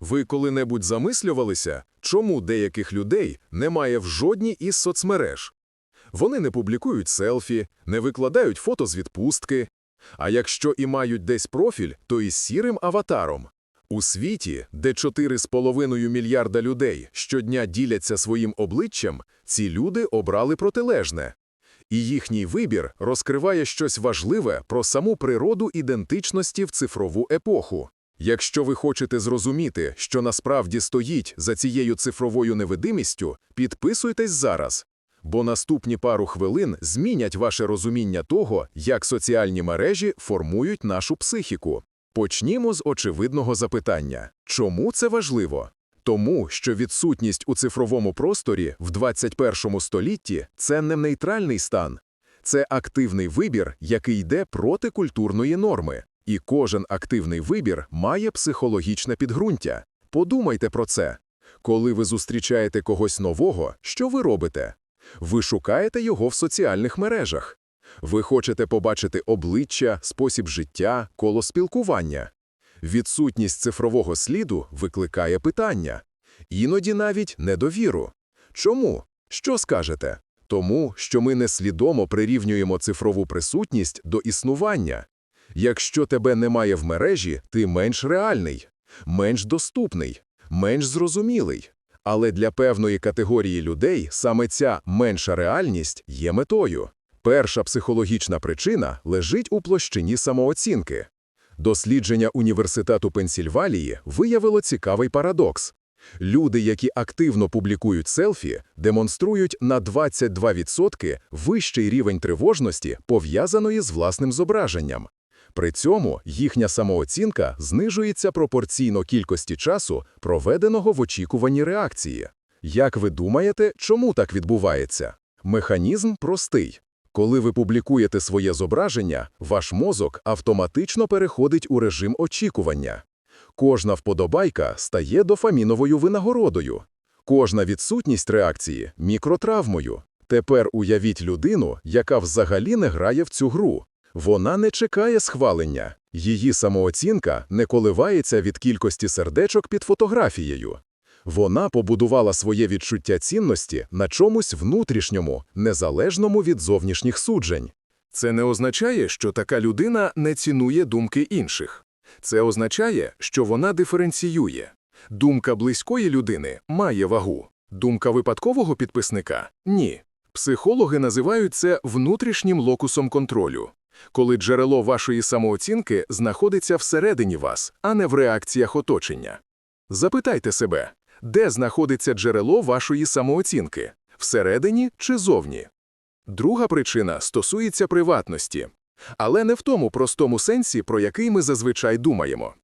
Ви коли-небудь замислювалися, чому деяких людей немає в жодній із соцмереж? Вони не публікують селфі, не викладають фото з відпустки. А якщо і мають десь профіль, то із сірим аватаром. У світі, де 4,5 мільярда людей щодня діляться своїм обличчям, ці люди обрали протилежне. І їхній вибір розкриває щось важливе про саму природу ідентичності в цифрову епоху. Якщо ви хочете зрозуміти, що насправді стоїть за цією цифровою невидимістю, підписуйтесь зараз. Бо наступні пару хвилин змінять ваше розуміння того, як соціальні мережі формують нашу психіку. Почнімо з очевидного запитання. Чому це важливо? Тому, що відсутність у цифровому просторі в 21 столітті – це не нейтральний стан. Це активний вибір, який йде проти культурної норми. І кожен активний вибір має психологічне підґрунтя. Подумайте про це. Коли ви зустрічаєте когось нового, що ви робите? Ви шукаєте його в соціальних мережах. Ви хочете побачити обличчя, спосіб життя, коло спілкування. Відсутність цифрового сліду викликає питання. Іноді навіть недовіру. Чому? Що скажете? Тому, що ми несвідомо прирівнюємо цифрову присутність до існування. Якщо тебе немає в мережі, ти менш реальний, менш доступний, менш зрозумілий. Але для певної категорії людей саме ця менша реальність є метою. Перша психологічна причина лежить у площині самооцінки. Дослідження Університету Пенсільвалії виявило цікавий парадокс. Люди, які активно публікують селфі, демонструють на 22% вищий рівень тривожності, пов'язаної з власним зображенням. При цьому їхня самооцінка знижується пропорційно кількості часу, проведеного в очікуванні реакції. Як ви думаєте, чому так відбувається? Механізм простий. Коли ви публікуєте своє зображення, ваш мозок автоматично переходить у режим очікування. Кожна вподобайка стає дофаміновою винагородою. Кожна відсутність реакції – мікротравмою. Тепер уявіть людину, яка взагалі не грає в цю гру. Вона не чекає схвалення. Її самооцінка не коливається від кількості сердечок під фотографією. Вона побудувала своє відчуття цінності на чомусь внутрішньому, незалежному від зовнішніх суджень. Це не означає, що така людина не цінує думки інших. Це означає, що вона диференціює. Думка близької людини має вагу. Думка випадкового підписника ні. Психологи називають це внутрішнім локусом контролю, коли джерело вашої самооцінки знаходиться всередині вас, а не в реакціях оточення. Запитайте себе, де знаходиться джерело вашої самооцінки всередині чи зовні? Друга причина стосується приватності, але не в тому простому сенсі, про який ми зазвичай думаємо.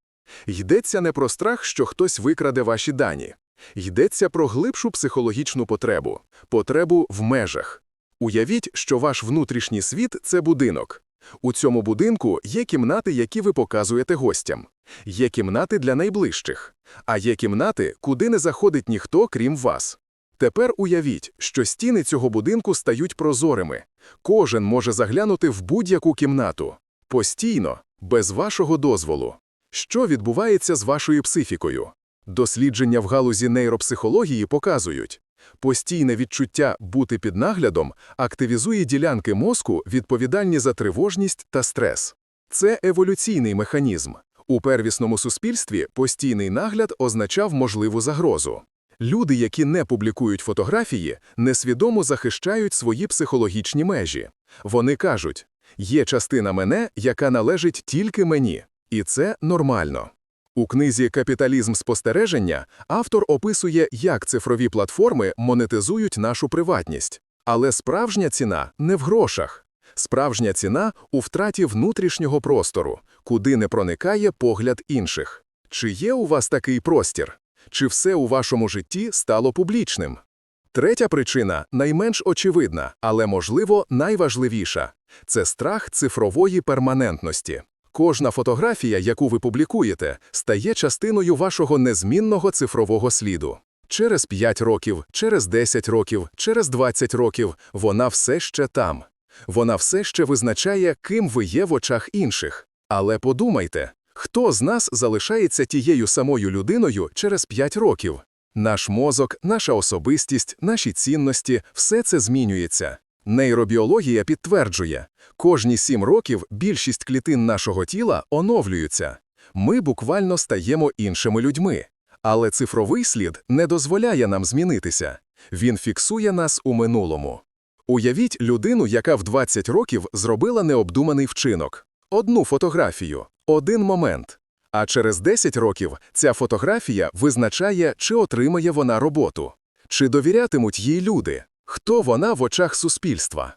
Йдеться не про страх, що хтось викраде ваші дані, йдеться про глибшу психологічну потребу, потребу в межах. Уявіть, що ваш внутрішній світ це будинок. У цьому будинку є кімнати, які ви показуєте гостям, є кімнати для найближчих, а є кімнати, куди не заходить ніхто, крім вас. Тепер уявіть, що стіни цього будинку стають прозорими. Кожен може заглянути в будь-яку кімнату. Постійно, без вашого дозволу. Що відбувається з вашою психікою? Дослідження в галузі нейропсихології показують, постійне відчуття бути під наглядом активізує ділянки мозку, відповідальні за тривожність та стрес. Це еволюційний механізм. У первісному суспільстві постійний нагляд означав можливу загрозу. Люди, які не публікують фотографії, несвідомо захищають свої психологічні межі. Вони кажуть, є частина мене, яка належить тільки мені, і це нормально. У книзі Капіталізм спостереження автор описує, як цифрові платформи монетизують нашу приватність. Але справжня ціна не в грошах. Справжня ціна у втраті внутрішнього простору, куди не проникає погляд інших. Чи є у вас такий простір? Чи все у вашому житті стало публічним? Третя причина найменш очевидна, але, можливо, найважливіша це страх цифрової перманентності. Кожна фотографія, яку ви публікуєте, стає частиною вашого незмінного цифрового сліду. Через 5 років, через 10 років, через 20 років вона все ще там. Вона все ще визначає, ким ви є в очах інших. Але подумайте, Хто з нас залишається тією самою людиною через 5 років? Наш мозок, наша особистість, наші цінності – все це змінюється. Нейробіологія підтверджує, кожні 7 років більшість клітин нашого тіла оновлюються. Ми буквально стаємо іншими людьми. Але цифровий слід не дозволяє нам змінитися. Він фіксує нас у минулому. Уявіть людину, яка в 20 років зробила необдуманий вчинок. Одну фотографію, один момент. А через 10 років ця фотографія визначає, чи отримає вона роботу, чи довірятимуть їй люди, хто вона в очах суспільства.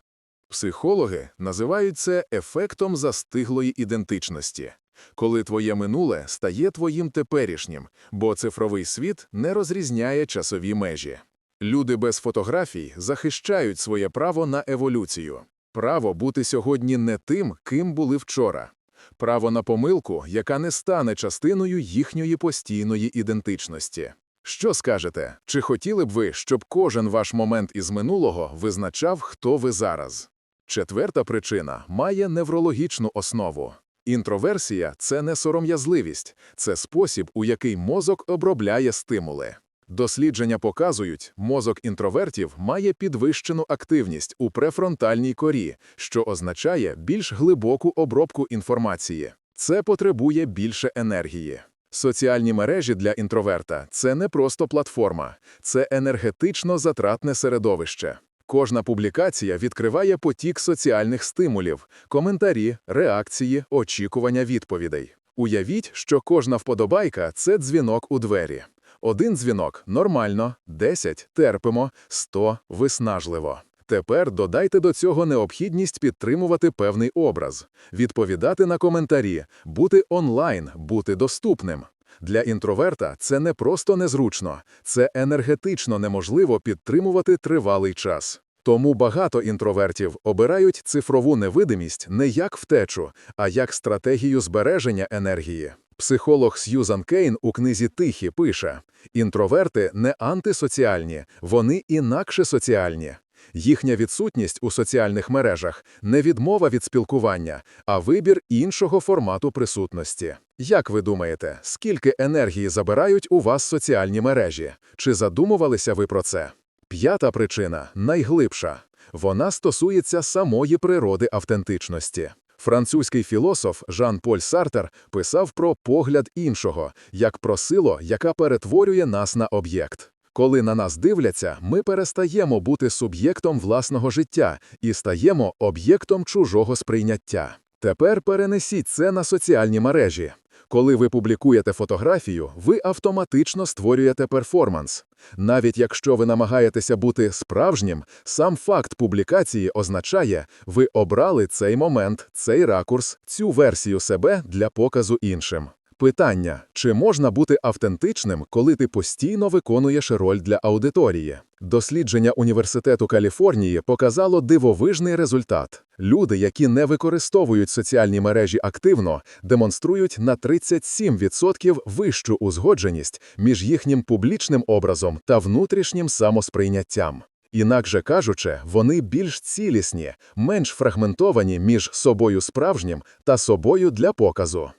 Психологи називають це ефектом застиглої ідентичності, коли твоє минуле стає твоїм теперішнім, бо цифровий світ не розрізняє часові межі. Люди без фотографій захищають своє право на еволюцію, право бути сьогодні не тим, ким були вчора, право на помилку, яка не стане частиною їхньої постійної ідентичності. Що скажете, чи хотіли б ви, щоб кожен ваш момент із минулого визначав, хто ви зараз? Четверта причина має неврологічну основу. Інтроверсія – це не сором'язливість, це спосіб, у який мозок обробляє стимули. Дослідження показують, мозок інтровертів має підвищену активність у префронтальній корі, що означає більш глибоку обробку інформації. Це потребує більше енергії. Соціальні мережі для інтроверта – це не просто платформа, це енергетично затратне середовище. Кожна публікація відкриває потік соціальних стимулів, коментарі, реакції, очікування відповідей. Уявіть, що кожна вподобайка – це дзвінок у двері. Один дзвінок – нормально, 10 – терпимо, 100 – виснажливо. Тепер додайте до цього необхідність підтримувати певний образ, відповідати на коментарі, бути онлайн, бути доступним. Для інтроверта це не просто незручно, це енергетично неможливо підтримувати тривалий час. Тому багато інтровертів обирають цифрову невидимість не як втечу, а як стратегію збереження енергії. Психолог Сьюзан Кейн у книзі Тихі пише: інтроверти не антисоціальні, вони інакше соціальні. Їхня відсутність у соціальних мережах не відмова від спілкування, а вибір іншого формату присутності. Як ви думаєте, скільки енергії забирають у вас соціальні мережі? Чи задумувалися ви про це? П'ята причина найглибша. Вона стосується самої природи автентичності. Французький філософ Жан-Поль Сартер писав про погляд іншого, як про силу, яка перетворює нас на об'єкт. Коли на нас дивляться, ми перестаємо бути суб'єктом власного життя і стаємо об'єктом чужого сприйняття. Тепер перенесіть це на соціальні мережі. Коли ви публікуєте фотографію, ви автоматично створюєте перформанс. Навіть якщо ви намагаєтеся бути справжнім, сам факт публікації означає, ви обрали цей момент, цей ракурс, цю версію себе для показу іншим. Питання: чи можна бути автентичним, коли ти постійно виконуєш роль для аудиторії? Дослідження Університету Каліфорнії показало дивовижний результат. Люди, які не використовують соціальні мережі активно, демонструють на 37% вищу узгодженість між їхнім публічним образом та внутрішнім самосприйняттям. Інакше кажучи, вони більш цілісні, менш фрагментовані між собою справжнім та собою для показу.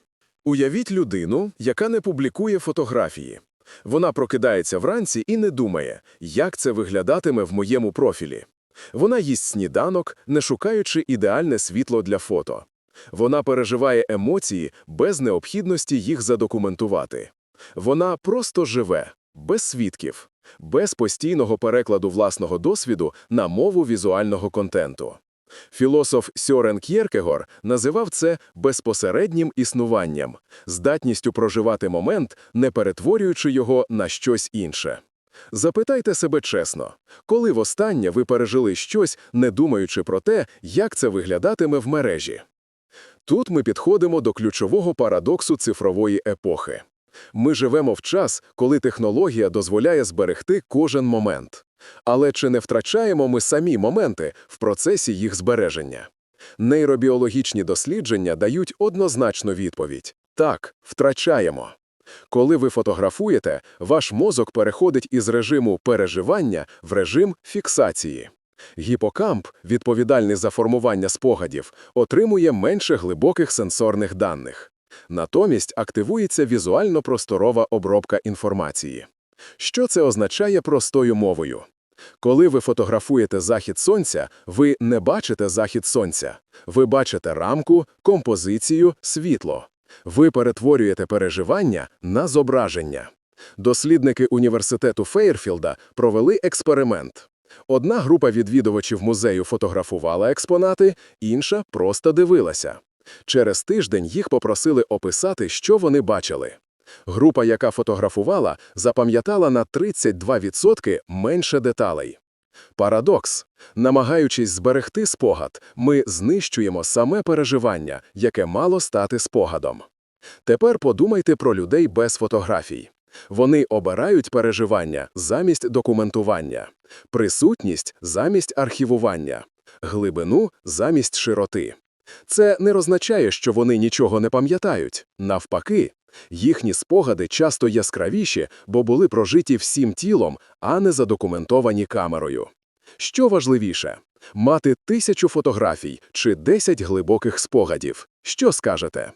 Уявіть людину, яка не публікує фотографії. Вона прокидається вранці і не думає, як це виглядатиме в моєму профілі. Вона їсть сніданок, не шукаючи ідеальне світло для фото. Вона переживає емоції без необхідності їх задокументувати. Вона просто живе, без свідків, без постійного перекладу власного досвіду на мову візуального контенту. Філософ Сьорен К'єркегор називав це безпосереднім існуванням, здатністю проживати момент, не перетворюючи його на щось інше. Запитайте себе чесно, коли востаннє ви пережили щось, не думаючи про те, як це виглядатиме в мережі. Тут ми підходимо до ключового парадоксу цифрової епохи. Ми живемо в час, коли технологія дозволяє зберегти кожен момент. Але чи не втрачаємо ми самі моменти в процесі їх збереження? Нейробіологічні дослідження дають однозначну відповідь – так, втрачаємо. Коли ви фотографуєте, ваш мозок переходить із режиму переживання в режим фіксації. Гіпокамп, відповідальний за формування спогадів, отримує менше глибоких сенсорних даних. Натомість активується візуально-просторова обробка інформації. Що це означає простою мовою? Коли ви фотографуєте захід сонця, ви не бачите захід сонця. Ви бачите рамку, композицію, світло. Ви перетворюєте переживання на зображення. Дослідники університету Фейрфілда провели експеримент. Одна група відвідувачів музею фотографувала експонати, інша просто дивилася. Через тиждень їх попросили описати, що вони бачили. Група, яка фотографувала, запам'ятала на 32% менше деталей. Парадокс. Намагаючись зберегти спогад, ми знищуємо саме переживання, яке мало стати спогадом. Тепер подумайте про людей без фотографій. Вони обирають переживання замість документування, присутність замість архівування, глибину замість широти. Це не означає, що вони нічого не пам'ятають. Навпаки, їхні спогади часто яскравіші, бо були прожиті всім тілом, а не задокументовані камерою. Що важливіше – мати тисячу фотографій чи десять глибоких спогадів? Що скажете?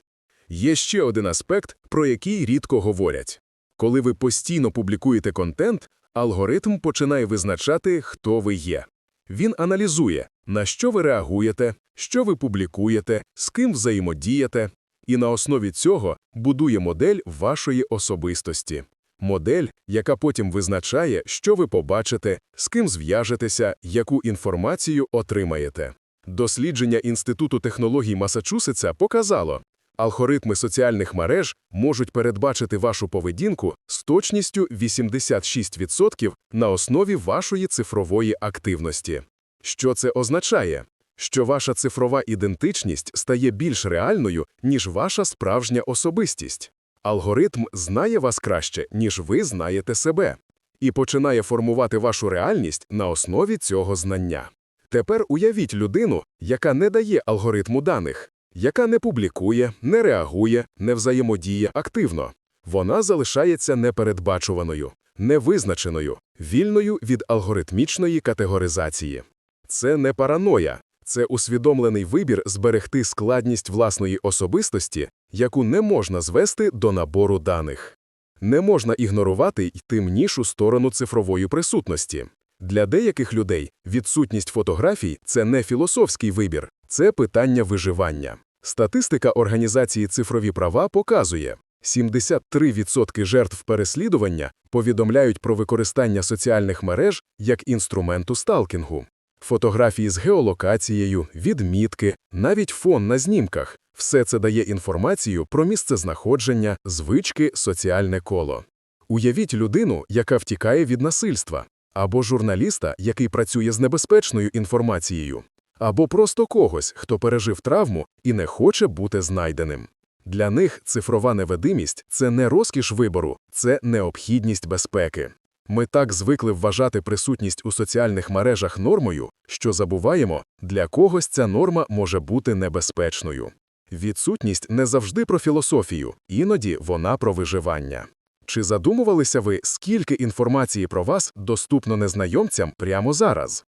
Є ще один аспект, про який рідко говорять. Коли ви постійно публікуєте контент, алгоритм починає визначати, хто ви є. Він аналізує, на що ви реагуєте, що ви публікуєте, з ким взаємодієте, і на основі цього будує модель вашої особистості. Модель, яка потім визначає, що ви побачите, з ким зв'яжетеся, яку інформацію отримаєте. Дослідження Інституту технологій Масачусетса показало, алгоритми соціальних мереж можуть передбачити вашу поведінку з точністю 86% на основі вашої цифрової активності. Що це означає? Що ваша цифрова ідентичність стає більш реальною, ніж ваша справжня особистість. Алгоритм знає вас краще, ніж ви знаєте себе, і починає формувати вашу реальність на основі цього знання. Тепер уявіть людину, яка не дає алгоритму даних, яка не публікує, не реагує, не взаємодіє активно. Вона залишається непередбачуваною, невизначеною, вільною від алгоритмічної категоризації. Це не параноя, це усвідомлений вибір зберегти складність власної особистості, яку не можна звести до набору даних. Не можна ігнорувати й темнішу сторону цифрової присутності. Для деяких людей відсутність фотографій – це не філософський вибір, це питання виживання. Статистика Організації «Цифрові права» показує, 73% жертв переслідування повідомляють про використання соціальних мереж як інструменту сталкінгу. Фотографії з геолокацією, відмітки, навіть фон на знімках – все це дає інформацію про місцезнаходження, звички, соціальне коло. Уявіть людину, яка втікає від насильства, або журналіста, який працює з небезпечною інформацією, або просто когось, хто пережив травму і не хоче бути знайденим. Для них цифрова невидимість – це не розкіш вибору, це необхідність безпеки. Ми так звикли вважати присутність у соціальних мережах нормою, що забуваємо, для когось ця норма може бути небезпечною. Відсутність не завжди про філософію, іноді вона про виживання. Чи задумувалися ви, скільки інформації про вас доступно незнайомцям прямо зараз?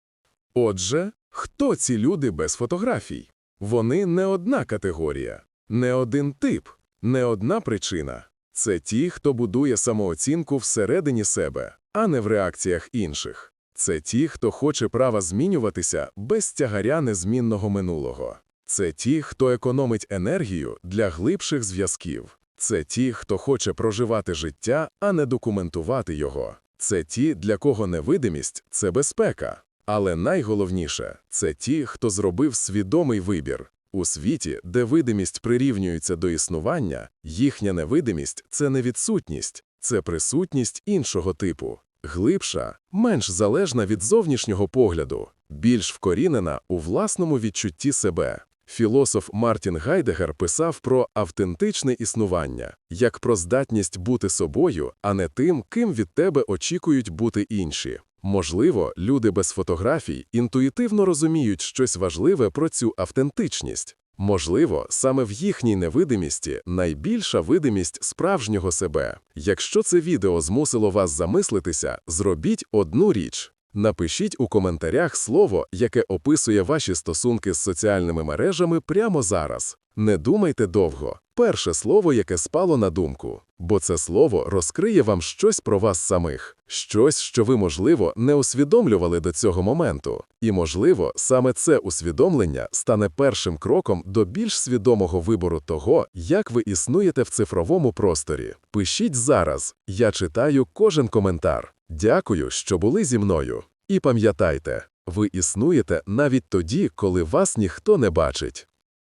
Отже, хто ці люди без фотографій? Вони не одна категорія, не один тип, не одна причина. Це ті, хто будує самооцінку всередині себе, а не в реакціях інших. Це ті, хто хоче права змінюватися без тягаря незмінного минулого. Це ті, хто економить енергію для глибших зв'язків. Це ті, хто хоче проживати життя, а не документувати його. Це ті, для кого невидимість – це безпека. Але найголовніше – це ті, хто зробив свідомий вибір. У світі, де видимість прирівнюється до існування, їхня невидимість – це не відсутність, це присутність іншого типу. Глибша, менш залежна від зовнішнього погляду, більш вкорінена у власному відчутті себе. Філософ Мартін Гайдегер писав про автентичне існування, як про здатність бути собою, а не тим, ким від тебе очікують бути інші. Можливо, люди без фотографій інтуїтивно розуміють щось важливе про цю автентичність. Можливо, саме в їхній невидимісті найбільша видимість справжнього себе. Якщо це відео змусило вас замислитися, зробіть одну річ. Напишіть у коментарях слово, яке описує ваші стосунки з соціальними мережами прямо зараз. Не думайте довго. Перше слово, яке спало на думку, бо це слово розкриє вам щось про вас самих, щось, що ви, можливо, не усвідомлювали до цього моменту. І, можливо, саме це усвідомлення стане першим кроком до більш свідомого вибору того, як ви існуєте в цифровому просторі. Пишіть зараз. Я читаю кожен коментар. Дякую, що були зі мною. І пам'ятайте, ви існуєте навіть тоді, коли вас ніхто не бачить.